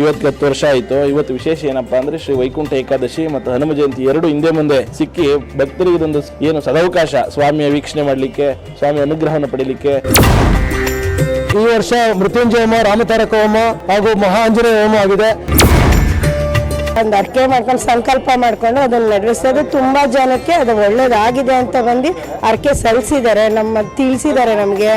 ಇವತ್ತಿಗೆ ಹತ್ತು ವರ್ಷ ಆಯಿತು. ಇವತ್ತು ವಿಶೇಷ ಏನಪ್ಪಾ ಅಂದರೆ ಶ್ರೀ ವೈಕುಂಠ ಏಕಾದಶಿ ಮತ್ತು ಹನುಮ ಜಯಂತಿ ಎರಡು ಹಿಂದೆ ಮುಂದೆ ಸಿಕ್ಕಿ ಭಕ್ತರಿಗೆ ಇದೊಂದು ಏನು ಸದಾವಕಾಶ. ಸ್ವಾಮಿಯ ವೀಕ್ಷಣೆ ಮಾಡಲಿಕ್ಕೆ ಸ್ವಾಮಿಯ ಅನುಗ್ರಹವನ್ನು ಪಡೀಲಿಕ್ಕೆ. ಈ ವರ್ಷ ಮೃತ್ಯುಂಜಯ ಹೋಮ ರಾಮತಾರಕ ಹೋಮ ಹಾಗೂ ಮಹಾ ಆಂಜನೇಯ ಹೋಮ ಆಗಿದೆ. ಒಂದು ಅರ್ಕೆ ಮಾಡ್ಕೊಂಡು ಸಂಕಲ್ಪ ಮಾಡ್ಕೊಂಡು ಅದನ್ನು ನಡೆಸೋದು ತುಂಬಾ ಜನಕ್ಕೆ ಅದು ಒಳ್ಳೇದಾಗಿದೆ ಅಂತ ಬಂದು ಅರ್ಕೆ ಸಲ್ಲಿಸಿದ್ದಾರೆ ನಮ್ಮ ತಿಳಿಸಿದ್ದಾರೆ ನಮಗೆ.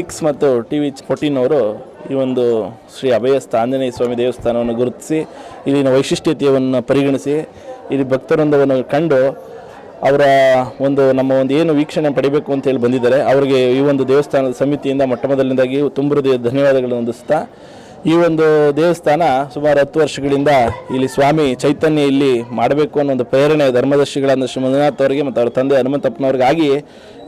ಸಿಕ್ಸ್ ಮತ್ತು ಟಿ ವಿ ಫೋರ್ಟೀನ್ ಅವರು ಈ ಒಂದು ಶ್ರೀ ಅಭಯಸ್ಥ ಆಂಜನೇಯ ಸ್ವಾಮಿ ದೇವಸ್ಥಾನವನ್ನು ಗುರುತಿಸಿ, ಇಲ್ಲಿನ ವೈಶಿಷ್ಟ್ಯತೆಯನ್ನು ಪರಿಗಣಿಸಿ, ಇಲ್ಲಿ ಭಕ್ತವೃಂದವನ್ನು ಕಂಡು ಅವರ ಒಂದು ನಮ್ಮ ಒಂದು ಏನು ವೀಕ್ಷಣೆ ಪಡಿಬೇಕು ಅಂತ ಹೇಳಿ ಬಂದಿದ್ದಾರೆ. ಅವರಿಗೆ ಈ ಒಂದು ದೇವಸ್ಥಾನದ ಸಮಿತಿಯಿಂದ ಮೊಟ್ಟ ಮೊದಲಿನಿಂದಾಗಿ ತುಂಬ ಹೃದಯ ಧನ್ಯವಾದಗಳನ್ನು ಹೊಂದಿಸ್ತಾ ಈ ಒಂದು ದೇವಸ್ಥಾನ ಸುಮಾರು ಹತ್ತು ವರ್ಷಗಳಿಂದ ಇಲ್ಲಿ ಸ್ವಾಮಿ ಚೈತನ್ಯ ಇಲ್ಲಿ ಮಾಡಬೇಕು ಅನ್ನೋ ಒಂದು ಪ್ರೇರಣೆ ಧರ್ಮದರ್ಶಿಗಳಾದ ಶ್ರೀ ಮಂಜುನಾಥ್ ಅವರಿಗೆ ಮತ್ತು ಅವರ ತಂದೆ ಹನುಮಂತಪ್ಪನವ್ರಿಗಾಗಿ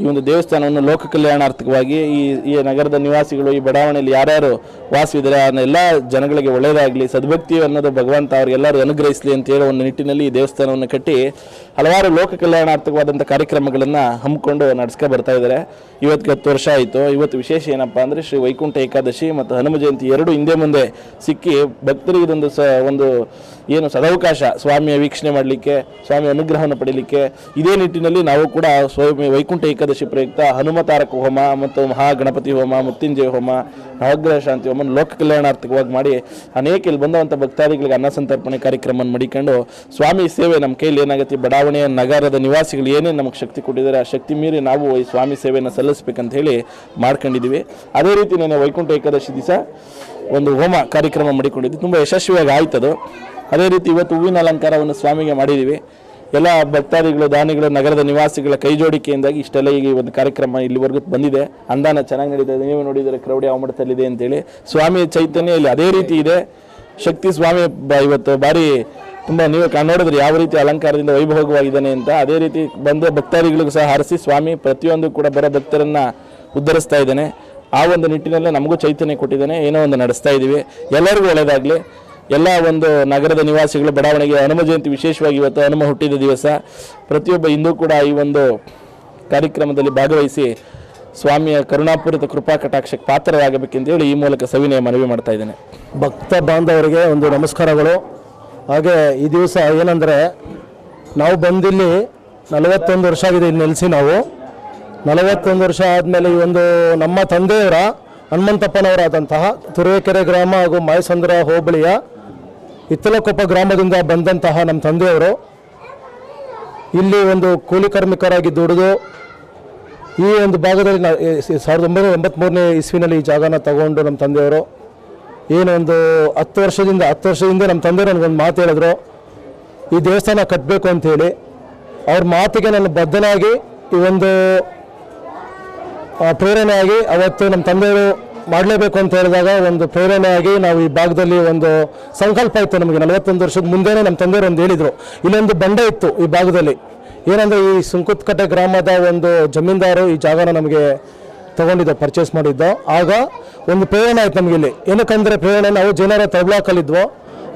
ಈ ಒಂದು ದೇವಸ್ಥಾನವನ್ನು ಲೋಕ ಕಲ್ಯಾಣಾರ್ಥಕವಾಗಿ ಈ ಈ ನಗರದ ನಿವಾಸಿಗಳು, ಈ ಬಡಾವಣೆಯಲ್ಲಿ ಯಾರ್ಯಾರು ವಾಸವಿದ್ದಾರೆ ಎಲ್ಲ ಜನಗಳಿಗೆ ಒಳ್ಳೆಯದಾಗಲಿ, ಸದ್ಭಕ್ತಿ ಅನ್ನೋದು ಭಗವಂತ ಅವ್ರಿಗೆಲ್ಲರೂ ಅನುಗ್ರಹಿಸಲಿ ಅಂತ ಹೇಳೋ ಒಂದು ನಿಟ್ಟಿನಲ್ಲಿ ಈ ದೇವಸ್ಥಾನವನ್ನು ಕಟ್ಟಿ ಹಲವಾರು ಲೋಕ ಕಲ್ಯಾಣಾರ್ಥಕವಾದಂಥ ಕಾರ್ಯಕ್ರಮಗಳನ್ನು ಹಮ್ಮಿಕೊಂಡು ನಡೆಸ್ಕೊ ಬರ್ತಾ ಇದ್ದಾರೆ. ಇವತ್ತಿಗೆ ಹತ್ತು ವರ್ಷ ಆಯಿತು. ಇವತ್ತು ವಿಶೇಷ ಏನಪ್ಪ ಅಂದರೆ ಶ್ರೀ ವೈಕುಂಠ ಏಕಾದಶಿ ಮತ್ತು ಹನುಮ ಜಯಂತಿ ಎರಡು ಹಿಂದೆ ಮುಂದೆ ಸಿಕ್ಕಿ ಭಕ್ತರಿಗೆ ಇದೊಂದು ಸ, ಒಂದು ಏನು ಸದಾವಕಾಶ ಸ್ವಾಮಿಯ ವೀಕ್ಷಣೆ ಮಾಡಲಿಕ್ಕೆ, ಸ್ವಾಮಿಯ ಅನುಗ್ರಹವನ್ನು ಪಡೀಲಿಕ್ಕೆ, ಇದೇ ನಿಟ್ಟಿನಲ್ಲಿ ನಾವು ಕೂಡ ಸ್ವಾಮಿ ವೈಕುಂಠ ಏಕಾದಶಿ ಪ್ರಯುಕ್ತ ಹನುಮತಾರಕ ಹೋಮ ಮತ್ತು ಮಹಾಗಣಪತಿ ಹೋಮ ಮೃತ್ಯುಂಜಯ ಹೋಮ ನವಗ್ರಹ ಶಾಂತಿ ಹೋಮ ಲೋಕ ಕಲ್ಯಾಣಾರ್ಥಕವಾಗಿ ಮಾಡಿ ಅನೇಕ ಇಲ್ಲಿ ಬಂದಂಥ ಭಕ್ತಾದಿಗಳಿಗೆ ಅನ್ನ ಸಂತರ್ಪಣೆ ಕಾರ್ಯಕ್ರಮವನ್ನು ಮಡಿಕೊಂಡು ಸ್ವಾಮಿ ಸೇವೆ ನಮ್ಮ ಕೈಯಲ್ಲಿ ಏನಾಗುತ್ತೆ? ಬಡಾವಣೆಯ ನಗರದ ನಿವಾಸಿಗಳು ಏನೇನು ನಮಗೆ ಶಕ್ತಿ ಕೊಟ್ಟಿದ್ದಾರೆ, ಆ ಶಕ್ತಿ ಮೀರಿ ನಾವು ಈ ಸ್ವಾಮಿ ಸೇವೆಯನ್ನು ಸಲ್ಲಿಸಬೇಕಂತ ಹೇಳಿ ಮಾಡ್ಕೊಂಡಿದ್ದೀವಿ. ಅದೇ ರೀತಿ ನಾನು ವೈಕುಂಠ ಏಕಾದಶಿ ದಿವಸ ಒಂದು ಹೋಮ ಕಾರ್ಯಕ್ರಮ ಮಾಡಿಕೊಂಡಿದ್ದು. ತುಂಬ ಯಶಸ್ವಿಯಾಗಿ ಆಯ್ತದು. ಅದೇ ರೀತಿ ಇವತ್ತು ಹೂವಿನ ಅಲಂಕಾರವನ್ನು ಸ್ವಾಮಿಗೆ ಮಾಡಿದ್ದೀವಿ. ಎಲ್ಲ ಭಕ್ತಾದಿಗಳು, ದಾನಿಗಳು, ನಗರದ ನಿವಾಸಿಗಳ ಕೈ ಜೋಡಿಕೆಯಿಂದಾಗಿ ಇಷ್ಟೆಲ್ಲ ಈಗ ಈ ಒಂದು ಕಾರ್ಯಕ್ರಮ ಇಲ್ಲಿವರೆಗೂ ಬಂದಿದೆ. ಅಂದಾನ ಚೆನ್ನಾಗಿ ನಡೀತಾ ನೀವು ನೋಡಿದರೆ ಕ್ರೌಡಿ ಯಾವ ಮಟ್ಟದಲ್ಲಿದೆ ಅಂತೇಳಿ. ಸ್ವಾಮಿಯ ಚೈತನ್ಯ ಇಲ್ಲಿ ಅದೇ ರೀತಿ ಇದೆ. ಶಕ್ತಿ ಸ್ವಾಮಿ ಬ ಇವತ್ತು ಭಾರಿ ತುಂಬ ನೀವು ನೋಡಿದ್ರೆ ಯಾವ ರೀತಿ ಅಲಂಕಾರದಿಂದ ವೈಭವವಾಗಿದ್ದಾನೆ ಅಂತ. ಅದೇ ರೀತಿ ಬಂದ ಭಕ್ತಾದಿಗಳಿಗೂ ಸಹ ಹರಿಸಿ ಸ್ವಾಮಿ ಪ್ರತಿಯೊಂದು ಕೂಡ ಬರೋ ಭಕ್ತರನ್ನು ಉದ್ಧರಿಸ್ತಾ ಇದ್ದಾನೆ. ಆ ಒಂದು ನಿಟ್ಟಿನಲ್ಲೇ ನಮಗೂ ಚೈತನ್ಯ ಕೊಟ್ಟಿದ್ದಾನೆ. ಏನೋ ಒಂದು ನಡೆಸ್ತಾ ಇದ್ದೀವಿ. ಎಲ್ಲರಿಗೂ ಒಳ್ಳೆಯದಾಗಲಿ ಎಲ್ಲ ಒಂದು ನಗರದ ನಿವಾಸಿಗಳು ಬಡಾವಣೆಗೆ ಹನುಮ ಜಯಂತಿ ವಿಶೇಷವಾಗಿ ಇವತ್ತು ಹನುಮ ಹುಟ್ಟಿದ ದಿವಸ. ಪ್ರತಿಯೊಬ್ಬ ಹಿಂದೂ ಕೂಡ ಈ ಒಂದು ಕಾರ್ಯಕ್ರಮದಲ್ಲಿ ಭಾಗವಹಿಸಿ ಸ್ವಾಮಿಯ ಕರುಣಾಪೂರಿತ ಕೃಪಾ ಕಟಾಕ್ಷಕ್ಕೆ ಪಾತ್ರರಾಗಬೇಕೆಂದೇಳಿ ಈ ಮೂಲಕ ಸವಿನಯ ಮನವಿ ಮಾಡ್ತಾ ಇದ್ದೇನೆ. ಭಕ್ತ ಬಾಂಧವರಿಗೆ ಒಂದು ನಮಸ್ಕಾರಗಳು. ಹಾಗೆ ಈ ದಿವಸ ಏನಂದರೆ ನಾವು ಬಂದಿಲ್ಲಿ ನಲವತ್ತೊಂದು ವರ್ಷ ಆಗಿದೆ ಇಲ್ಲಿ ನೆಲೆಸಿ ನಾವು. ನಲವತ್ತೊಂದು ವರ್ಷ ಆದಮೇಲೆ ಈ ಒಂದು ನಮ್ಮ ತಂದೆಯವರ ಹನುಮಂತಪ್ಪನವರಾದಂತಹ ತುರುವೇಕೆರೆ ಗ್ರಾಮ ಹಾಗೂ ಮಾಯಸಂದ್ರ ಹೋಬಳಿಯ ಇತ್ತಲಕೊಪ್ಪ ಗ್ರಾಮದಿಂದ ಬಂದಂತಹ ನಮ್ಮ ತಂದೆಯವರು ಇಲ್ಲಿ ಒಂದು ಕೂಲಿ ಕಾರ್ಮಿಕರಾಗಿ ದುಡಿದು ಈ ಒಂದು ಭಾಗದಲ್ಲಿ ಸಾವಿರದ ಒಂಬೈನೂರ ಎಂಬತ್ತ್ಮೂರನೇ ಇಸ್ವಿನಲ್ಲಿ ಈ ಜಾಗನ ತಗೊಂಡು ನಮ್ಮ ತಂದೆಯವರು ಏನೊಂದು ಹತ್ತು ವರ್ಷದಿಂದ ಹತ್ತು ವರ್ಷದಿಂದ ನಮ್ಮ ತಂದೆ ನನಗೊಂದು ಮಾತು ಹೇಳಿದ್ರು. ಈ ದೇವಸ್ಥಾನ ಕಟ್ಟಬೇಕು ಅಂಥೇಳಿ ಅವ್ರ ಮಾತಿಗೆ ನನ್ನ ಬದ್ಧನಾಗಿ ಈ ಒಂದು ಪ್ರೇರಣೆಯಾಗಿ ಅವತ್ತು ನಮ್ಮ ತಂದೆಯವರು ಮಾಡಲೇಬೇಕು ಅಂತ ಹೇಳಿದಾಗ ಒಂದು ಪ್ರೇರಣೆಯಾಗಿ ನಾವು ಈ ಭಾಗದಲ್ಲಿ ಒಂದು ಸಂಕಲ್ಪ ಇತ್ತು ನಮಗೆ ನಲವತ್ತೊಂದು ವರ್ಷದ ಮುಂದೆನೇ ನಮ್ಮ ತಂದೆಯವರು ಒಂದು ಹೇಳಿದರು. ಇಲ್ಲೊಂದು ಬಂಡೆ ಇತ್ತು ಈ ಭಾಗದಲ್ಲಿ. ಏನಂದರೆ ಈ ಸುಂಕುತ್ಕಟ್ಟೆ ಗ್ರಾಮದ ಒಂದು ಜಮೀನ್ದಾರು ಈ ಜಾಗನ ನಮಗೆ ತಗೊಂಡಿದ್ದೋ ಪರ್ಚೇಸ್ ಮಾಡಿದ್ದ. ಆಗ ಒಂದು ಪ್ರೇರಣೆ ಆಯ್ತು ನಮಗೆ ಇಲ್ಲಿ. ಏನಕ್ಕಂದರೆ ಪ್ರೇರಣೆ, ನಾವು ಜನರ ತಬ್ಲಾಕಲ್ಲಿದ್ವು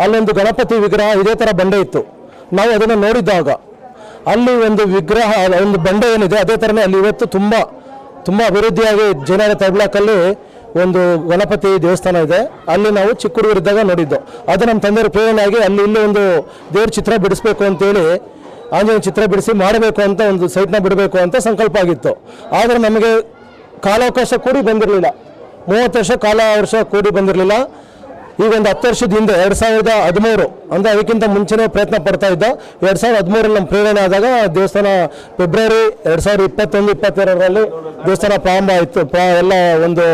ಅಲ್ಲೊಂದು ಗಣಪತಿ ವಿಗ್ರಹ ಇದೇ ಥರ ಬಂಡೆ ಇತ್ತು. ನಾವು ಅದನ್ನು ನೋಡಿದ್ದಾಗ ಅಲ್ಲಿ ಒಂದು ವಿಗ್ರಹ, ಒಂದು ಬಂಡೆ ಏನಿದೆ, ಅದೇ ಥರನೇ ಅಲ್ಲಿ ಇವತ್ತು ತುಂಬ ತುಂಬ ಅಭಿವೃದ್ಧಿಯಾಗಿ ಜನರ ತಬ್ಲಾಕಲ್ಲಿ ಒಂದು ಗಣಪತಿ ದೇವಸ್ಥಾನ ಇದೆ. ಅಲ್ಲಿ ನಾವು ಚಿಕ್ಕ ಹುಡುಗರಿದ್ದಾಗ ನೋಡಿದ್ದು. ಅದು ನಮ್ಮ ತಂದೆಯವರು ಪ್ರೇರಣೆ ಆಗಿ ಅಲ್ಲಿ ಇಲ್ಲಿ ಒಂದು ದೇವ್ರ ಚಿತ್ರ ಬಿಡಿಸ್ಬೇಕು ಅಂತೇಳಿ ಆಂಜನೇಯ ಚಿತ್ರ ಬಿಡಿಸಿ ಮಾಡಬೇಕು ಅಂತ ಒಂದು ಸೈಟ್ನ ಬಿಡಬೇಕು ಅಂತ ಸಂಕಲ್ಪ ಆಗಿತ್ತು. ಆದರೆ ನಮಗೆ ಕಾಲಾವಕಾಶ ಕೂಡಿ ಬಂದಿರಲಿಲ್ಲ. ಮೂವತ್ತು ವರ್ಷ ಕಾಲ ವರ್ಷ ಕೂಡಿ ಬಂದಿರಲಿಲ್ಲ. ಈಗ ಒಂದು ಹತ್ತು ವರ್ಷದ ಹಿಂದೆ, ಎರಡು ಸಾವಿರದ ಹದಿಮೂರು, ಅಂದರೆ ಅದಕ್ಕಿಂತ ಮುಂಚೆನೇ ಪ್ರಯತ್ನ ಪಡ್ತಾ ಇದ್ದ, ಎರಡು ಸಾವಿರದ ಹದಿಮೂರಲ್ಲಿ ನಮ್ಮ ಪ್ರೇರಣೆ ಆದಾಗ ದೇವಸ್ಥಾನ ಫೆಬ್ರವರಿ ಎರಡು ಸಾವಿರದ ಇಪ್ಪತ್ತೊಂದು, ಇಪ್ಪತ್ತೆರಡರಲ್ಲಿ ದೇವಸ್ಥಾನ ಪ್ರಾರಂಭ ಆಯಿತು. ಎಲ್ಲ ಒಂದು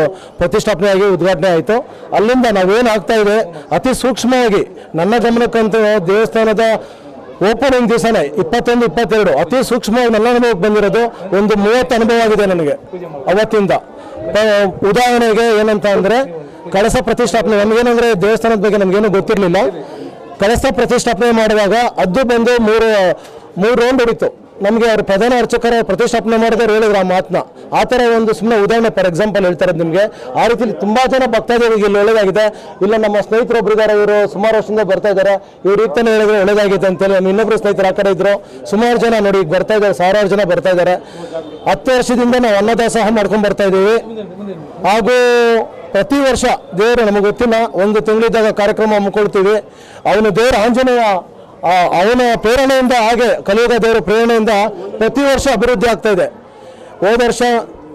ಪ್ರತಿಷ್ಠಾಪನೆಯಾಗಿ ಉದ್ಘಾಟನೆ ಆಯಿತು. ಅಲ್ಲಿಂದ ನಾವೇನು ಆಗ್ತಾ ಇದೆ, ಅತಿ ಸೂಕ್ಷ್ಮವಾಗಿ ನನ್ನ ಗಮನಕ್ಕಂತೂ ದೇವಸ್ಥಾನದ ಓಪನಿಂಗ್ ದಿವಸನೇ, ಇಪ್ಪತ್ತೊಂದು, ಇಪ್ಪತ್ತೆರಡು, ಅತಿ ಸೂಕ್ಷ್ಮವಾಗಿ ನನ್ನ ಅನುಭವಕ್ಕೆ ಬಂದಿರೋದು ಒಂದು ಮೂವತ್ತು ಅನುಭವ ಆಗಿದೆ ನನಗೆ ಅವತ್ತಿಂದ. ಉದಾಹರಣೆಗೆ ಏನಂತ ಅಂದರೆ ಕಳಸ ಪ್ರತಿಷ್ಠಾಪನೆ, ನಮಗೇನಂದ್ರೆ ದೇವಸ್ಥಾನದ ಬಗ್ಗೆ ನಮಗೇನು ಗೊತ್ತಿರಲಿಲ್ಲ. ಕಳಸ ಪ್ರತಿಷ್ಠಾಪನೆ ಮಾಡುವಾಗ ಅದು ಬಂದು ಮೂರು ಮೂರು ರೌಂಡ್ ಹೊಡಿತು. ನಮಗೆ ಅವ್ರ ಪ್ರಧಾನ ಅರ್ಚಕರ ಪ್ರತಿಷ್ಠಾಪನೆ ಮಾಡಿದ್ರೆ ಹೇಳಿದ್ರು ಆ ಮಾತನ್ನ ಆ ಥರ ಒಂದು ಸುಮ್ಮನೆ ಉದಾಹರಣೆ ಫಾರ್ ಎಕ್ಸಾಂಪಲ್ ಹೇಳ್ತಾರೆ ನಿಮಗೆ. ಆ ರೀತಿಲಿ ತುಂಬ ಜನ ಭಕ್ತಾದಿಗಳಿಗೆ ಇಲ್ಲಿ ಒಳ್ಳೇದಾಗಿದೆ. ಇಲ್ಲ, ನಮ್ಮ ಸ್ನೇಹಿತರೊಬ್ರು ಇದ್ದಾರೆ, ಇವರು ಸುಮಾರು ವರ್ಷದಿಂದ ಬರ್ತಾ ಇದ್ದಾರೆ. ಇವ್ರು ಈಗ ಹೇಳಿದ್ರೆ ಒಳ್ಳೇದಾಗಿದೆ ಅಂತೇಳಿ ನಮ್ಮ ಇನ್ನೊಬ್ರು ಸ್ನೇಹಿತರು ಆ ಕಡೆ ಇದ್ರು. ಸುಮಾರು ಜನ ನೋಡಿ ಈಗ ಬರ್ತಾ ಇದ್ದಾರೆ, ಸಾವಿರಾರು ಜನ ಬರ್ತಾ ಇದ್ದಾರೆ. ಹತ್ತು ವರ್ಷದಿಂದ ನಾವು ಅನ್ನದಾಸೋಹ ಮಾಡ್ಕೊಂಡು ಬರ್ತಾ ಇದ್ದೀವಿ. ಹಾಗೂ ಪ್ರತಿ ವರ್ಷ ದೇವರು, ನಮಗೆ ಗೊತ್ತಿಲ್ಲ, ಒಂದು ತಿಂಗಳಿದ್ದಾಗ ಕಾರ್ಯಕ್ರಮ ಹಮ್ಮಿಕೊಳ್ತೀವಿ ಅವನು ದೇವರ ಆಂಜನೇಯ ಅವನ ಪ್ರೇರಣೆಯಿಂದ ಹಾಗೆ ಕಲಿಯುಗ ದೇವರ ಪ್ರೇರಣೆಯಿಂದ ಪ್ರತಿ ವರ್ಷ ಅಭಿವೃದ್ಧಿ ಆಗ್ತಾ ಇದೆ. ಹೋದ ವರ್ಷ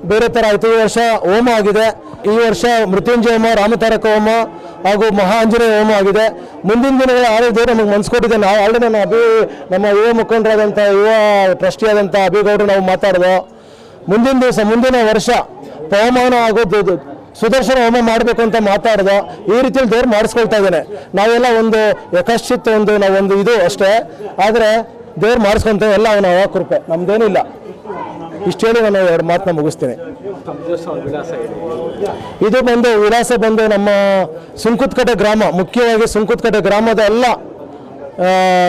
ಬೇರೆ ಥರ ಆಯಿತು. ಈ ವರ್ಷ ಹೋಮ ಆಗಿದೆ. ಈ ವರ್ಷ ಮೃತ್ಯುಂಜಯ ಹೋಮ ರಾಮತಾರಕ ಹೋಮ ಹಾಗೂ ಮಹಾ ಆಂಜನೇಯ ಹೋಮ ಆಗಿದೆ. ಮುಂದಿನ ದಿನಗಳ ಆರೋಗ್ಯ ದೇವರು ನಮಗೆ ಮನ್ಸ್ಕೊಟ್ಟಿದೆ. ನಾವು ಆಲ್ರೆಡಿ ನನ್ನ ಅಭಿ, ನಮ್ಮ ಯುವ ಮುಖಂಡರಾದಂಥ ಯುವ ಟ್ರಸ್ಟಿಯಾದಂಥ ಅಭಿಗೌಡರು ನಾವು ಮಾತಾಡೋದು, ಮುಂದಿನ ದಿವಸ, ಮುಂದಿನ ವರ್ಷ ಪವಮಾನ ಹಾಗೂ ದು- ದು- ಸುದರ್ಶನ ಹೋಮ ಮಾಡಬೇಕು ಅಂತ ಮಾತಾಡ್ದ, ಈ ರೀತಿಯಲ್ಲಿ ದೇವ್ರು ಮಾಡಿಸ್ಕೊಳ್ತಾ ಇದ್ದಾನೆ. ನಾವೆಲ್ಲ ಒಂದು ಯಕಶ್ಚಿತ್ ಒಂದು ನಾವೊಂದು ಇದು ಅಷ್ಟೇ. ಆದರೆ ದೇವ್ರು ಮಾಡಿಸ್ಕೊಂತ ಎಲ್ಲ ಅವನ ಕೃಪೆ ನಮ್ದೇನಿಲ್ಲ ಇಷ್ಟು ಹೇಳಿ ನಾನು ಎರಡು ಮಾತನ್ನ ಮುಗಿಸ್ತೀನಿ. ಇದು ಬಂದು ವಿಳಾಸ ಬಂದು ನಮ್ಮ ಸುಂಕುತ್ಕಟೆ ಗ್ರಾಮ, ಮುಖ್ಯವಾಗಿ ಸುಂಕುತ್ಕಟೆ ಗ್ರಾಮದ ಎಲ್ಲ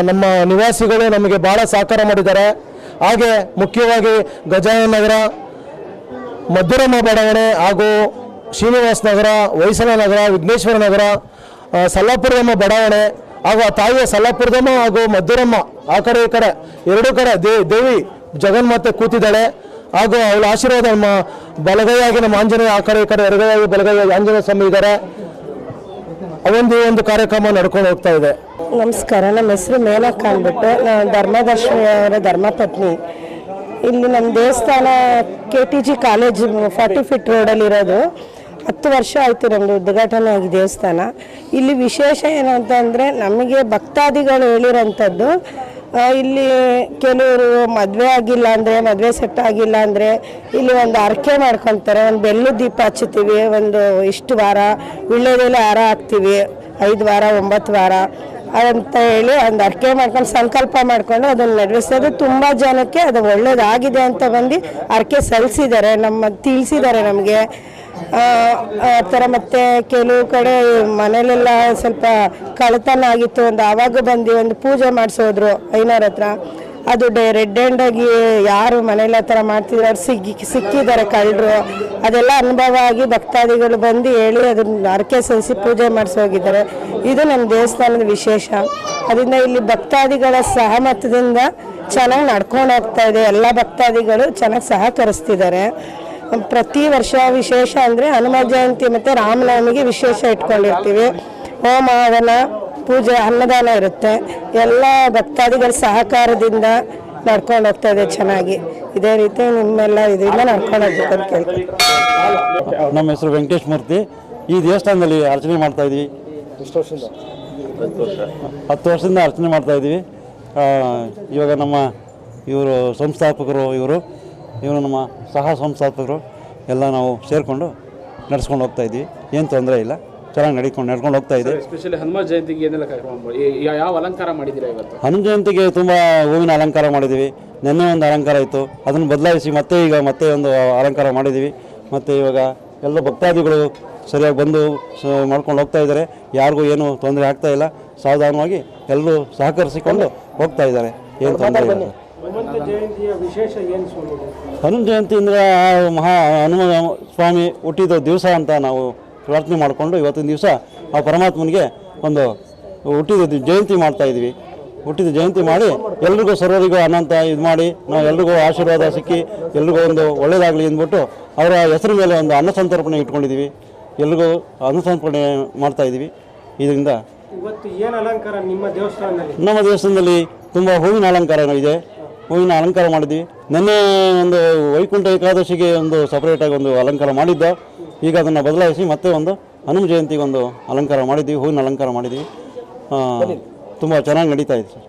ನಮ್ಮ ನಿವಾಸಿಗಳು ನಮಗೆ ಭಾಳ ಸಹಕಾರ ಮಾಡಿದ್ದಾರೆ. ಹಾಗೆ ಮುಖ್ಯವಾಗಿ ನಗರ ಮಧುರಮ್ಮ ಬಡಾವಣೆ ಹಾಗೂ ಶ್ರೀನಿವಾಸ ನಗರ ಹೊಯ್ಸಳ ನಗರ, ವಿಘ್ನೇಶ್ವರ ನಗರ ಸಲ್ಲಾಪುರದಮ್ಮ ಬಡಾವಣೆ, ಹಾಗೂ ಆ ತಾಯಿಯ ಸಲ್ಲಾಪುರದಮ್ಮ ಹಾಗೂ ಮಧುರಮ್ಮ ಆ ಕಡೆ ಈ ಕಡೆ, ಎರಡೂ ಕಡೆ ದೇ, ದೇವಿ ಜಗನ್ಮಾತೆ ಕೂತಿದ್ದಾಳೆ. ಹಾಗೂ ಅವಳ ಆಶೀರ್ವಾದ ನಮ್ಮ ಬಲಗೈಯಾಗಿ, ನಮ್ಮ ಆಂಜನೇಯ, ಆ ಕಡೆ ಈ ಕಡೆ ಎಡಗೈಯಾಗಿ, ಬಲಗೈಯಾಗಿ ಆಂಜನೇಯ ಸ್ವಾಮಿ ಇದ್ದಾರೆ. ಅವೊಂದು ಒಂದು ಕಾರ್ಯಕ್ರಮ ನಡ್ಕೊಂಡು ಹೋಗ್ತಾ ಇದೆ. ನಮಸ್ಕಾರ, ನಮ್ಮ ಹೆಸರು ಮೇನಕ್ಕ ಅಂದ್ಬಿಟ್ಟು, ನಾನು ಧರ್ಮದರ್ಶಿನಿ ಧರ್ಮಪತ್ನಿ. ಇಲ್ಲಿ ನಮ್ಮ ದೇವಸ್ಥಾನ K T G college forty feet ರೋಡಲ್ಲಿ ಇರೋದು ಹತ್ತು ವರ್ಷ ಆಯಿತು ನಮ್ಮದು ಉದ್ಘಾಟನೆ ಆಗಿ ದೇವಸ್ಥಾನ. ಇಲ್ಲಿ ವಿಶೇಷ ಏನು ಅಂತಂದರೆ ನಮಗೆ ಭಕ್ತಾದಿಗಳು ಹೇಳಿರೋಂಥದ್ದು ಇಲ್ಲಿ ಕೆಲವರು ಮದುವೆ ಆಗಿಲ್ಲ ಅಂದರೆ, ಮದುವೆ ಸೆಟ್ ಆಗಿಲ್ಲ ಅಂದರೆ ಇಲ್ಲಿ ಒಂದು ಅರ್ಕೆ ಮಾಡ್ಕೊತಾರೆ, ಒಂದು ಬೆಳ್ಳು ದೀಪ ಹಚ್ಚುತ್ತೀವಿ, ಒಂದು ಇಷ್ಟು ವಾರ ವಿಳ್ಳೆದೆಲೆ ಹಾರ ಹಾಕ್ತೀವಿ, ಐದು ವಾರ, ಒಂಬತ್ತು ವಾರ ಅಂತ ಹೇಳಿ ಒಂದು ಅರ್ಕೆ ಮಾಡ್ಕೊಂಡು, ಸಂಕಲ್ಪ ಮಾಡ್ಕೊಂಡು ಅದನ್ನು ನಡೆಸೋದು ತುಂಬ ಜನಕ್ಕೆ ಅದು ಒಳ್ಳೇದಾಗಿದೆ ಅಂತ ಬಂದು ಅರ್ಕೆ ಸಲ್ಲಿಸಿದ್ದಾರೆ, ನಮ್ಮ ತಿಳಿಸಿದ್ದಾರೆ ನಮಗೆ. ಆ ಥರ ಮತ್ತು ಕೆಲವು ಕಡೆ ಮನೇಲೆಲ್ಲ ಸ್ವಲ್ಪ ಕಳತನ ಆಗಿತ್ತು. ಒಂದು ಆವಾಗ ಬಂದು ಒಂದು ಪೂಜೆ ಮಾಡಿಸೋದ್ರು ಐನಾರ ಹತ್ರ. ಅದು ಡೇ, ರೆಡ್ ಹ್ಯಾಂಡ್ ಆಗಿ ಯಾರು ಮನೇಲಿ ಆ ಥರ ಮಾಡ್ತಿದ್ರು. ಅವ್ರು ಸಿಕ್ಕಿ ಸಿಕ್ಕಿದ್ದಾರೆ ಕಳ್ಳರು. ಅದೆಲ್ಲ ಅನುಭವ ಆಗಿ ಭಕ್ತಾದಿಗಳು ಬಂದು ಹೇಳಿ ಅದನ್ನ ಅರಕೆ ಸಲ್ಲಿಸಿ ಪೂಜೆ ಮಾಡಿಸೋಗಿದ್ದಾರೆ. ಇದು ನಮ್ಮ ದೇವಸ್ಥಾನದ ವಿಶೇಷ. ಅದರಿಂದ ಇಲ್ಲಿ ಭಕ್ತಾದಿಗಳ ಸಹಮತದಿಂದ ಚೆನ್ನಾಗಿ ನಡ್ಕೊಂಡು ಹೋಗ್ತಾ ಇದೆ. ಎಲ್ಲ ಭಕ್ತಾದಿಗಳು ಚೆನ್ನಾಗಿ ಸಹಕರಿಸ್ತಿದ್ದಾರೆ. ಪ್ರತಿ ವರ್ಷ ವಿಶೇಷ ಅಂದರೆ ಹನುಮ ಜಯಂತಿ ಮತ್ತು ರಾಮನವಮಿಗೆ ವಿಶೇಷ ಇಟ್ಕೊಂಡಿರ್ತೀವಿ. ಹೋಮ ಹವನ ಪೂಜೆ ಅನ್ನದಾನ ಇರುತ್ತೆ. ಎಲ್ಲ ಭಕ್ತಾದಿಗಳ ಸಹಕಾರದಿಂದ ನಡ್ಕೊಂಡು ಹೋಗ್ತಾ ಇದೆ ಚೆನ್ನಾಗಿ. ಇದೇ ರೀತಿ ನಿಮ್ಮೆಲ್ಲ ಇದರಿಂದ ನಡ್ಕೊಂಡು ಅಂತ ಕೇಳ್ತೀನಿ. ನಮ್ಮ ಹೆಸರು ವೆಂಕಟೇಶ್ ಮೂರ್ತಿ. ಈ ದೇವಸ್ಥಾನದಲ್ಲಿ ಅರ್ಚನೆ ಮಾಡ್ತಾ ಇದ್ವಿ. ಹತ್ತು ವರ್ಷದಿಂದ ಅರ್ಚನೆ ಮಾಡ್ತಾ ಇದ್ದೀವಿ ಆ, ಇವಾಗ ನಮ್ಮ ಇವರು ಸಂಸ್ಥಾಪಕರು ಇವರು. ಇವರು ನಮ್ಮ ಸಹ ಸಂಸ್ಥಾಪಕರು ಎಲ್ಲ ನಾವು ಸೇರಿಕೊಂಡು ನಡೆಸ್ಕೊಂಡು ಹೋಗ್ತಾ ಇದ್ವಿ ಏನು ತೊಂದರೆ ಇಲ್ಲ. ಚೆನ್ನಾಗಿ ನಡ್ಕೊಂಡು ನಡ್ಕೊಂಡು ಹೋಗ್ತಾ ಇದೆ. ಎಸ್ಪೆಷಲಿ ಹನುಮ ಜಯಂತಿಗೆ ಏನೆಲ್ಲ ಕಾರ್ಯಕ್ರಮ ಯಾ- ಯಾವ ಅಲಂಕಾರ ಮಾಡಿದ್ದೀರಾ ಇವತ್ತು? ಹನುಮ ಜಯಂತಿಗೆ ತುಂಬ ಹೂವಿನ ಅಲಂಕಾರ ಮಾಡಿದ್ದೀವಿ. ನಿನ್ನೆ ಒಂದು ಅಲಂಕಾರ ಇತ್ತು. ಅದನ್ನು ಬದಲಾಯಿಸಿ ಮತ್ತೆ ಈಗ ಮತ್ತೆ ಒಂದು ಅಲಂಕಾರ ಮಾಡಿದ್ದೀವಿ. ಮತ್ತು ಇವಾಗ ಎಲ್ಲ ಭಕ್ತಾದಿಗಳು ಸರಿಯಾಗಿ ಬಂದು ಸ- ಮಾಡ್ಕೊಂಡು ಹೋಗ್ತಾ ಇದ್ದಾರೆ. ಯಾರಿಗೂ ಏನು ತೊಂದರೆ ಆಗ್ತಾ ಇಲ್ಲ. ಸಾವಧಾನವಾಗಿ ಎಲ್ಲರೂ ಸಹಕರಿಸಿಕೊಂಡು ಹೋಗ್ತಾ ಇದ್ದಾರೆ. ಏನು ತೊಂದರೆ ಇಲ್ಲ. ಹನುಮ ಜಯಂತಿ ಅಂದರೆ ಮಹಾ ಹನುಮ ಸ್ವಾಮಿ ಹುಟ್ಟಿದ ದಿವಸ ಅಂತ ನಾವು ಪ್ರಾರ್ಥನೆ ಮಾಡಿಕೊಂಡು ಇವತ್ತಿನ ದಿವಸ ಆ ಪರಮಾತ್ಮನಿಗೆ ಒಂದು ಹುಟ್ಟಿದ ಜಯಂತಿ ಮಾಡ್ತಾ ಇದ್ವಿ. ಹುಟ್ಟಿದ ಜಯಂತಿ ಮಾಡಿ ಎಲ್ರಿಗೂ ಸರ್ವರಿಗೂ ಅನಂತ ಇದು ಮಾಡಿ ನಾವು ಎಲ್ರಿಗೂ ಆಶೀರ್ವಾದ ಸಿಕ್ಕಿ ಎಲ್ರಿಗೂ ಒಂದು ಒಳ್ಳೆಯದಾಗಲಿ ಅಂದ್ಬಿಟ್ಟು ಅವರ ಹೆಸರು ಮೇಲೆ ಒಂದು ಅನ್ನ ಸಂತರ್ಪಣೆ ಇಟ್ಕೊಂಡಿದ್ದೀವಿ. ಎಲ್ರಿಗೂ ಅನ್ನ ಸಂತರ್ಪಣೆ ಮಾಡ್ತಾ ಇದ್ದೀವಿ. ಇದರಿಂದ ಇವತ್ತು ಏನು ಅಲಂಕಾರ ನಿಮ್ಮ ದೇವಸ್ಥಾನದಲ್ಲಿ? ನಮ್ಮ ದೇವಸ್ಥಾನದಲ್ಲಿ ತುಂಬ ಹೂವಿನ ಅಲಂಕಾರ ಇದೆ. ಹೂವಿನ ಅಲಂಕಾರ ಮಾಡಿದ್ವಿ. ನಿನ್ನೆ ಒಂದು ವೈಕುಂಠ ಏಕಾದಶಿಗೆ ಒಂದು ಸಪ್ರೇಟಾಗಿ ಒಂದು ಅಲಂಕಾರ ಮಾಡಿದ್ದ. ಈಗ ಅದನ್ನು ಬದಲಾಯಿಸಿ ಮತ್ತೆ ಒಂದು ಹನುಮ ಜಯಂತಿಗೆ ಒಂದು ಅಲಂಕಾರ ಮಾಡಿದ್ವಿ ಹೂವಿನ ಅಲಂಕಾರ ಮಾಡಿದ್ವಿ. ತುಂಬ ಚೆನ್ನಾಗಿ ನಡೀತಾ ಇದೆ ಸರ್.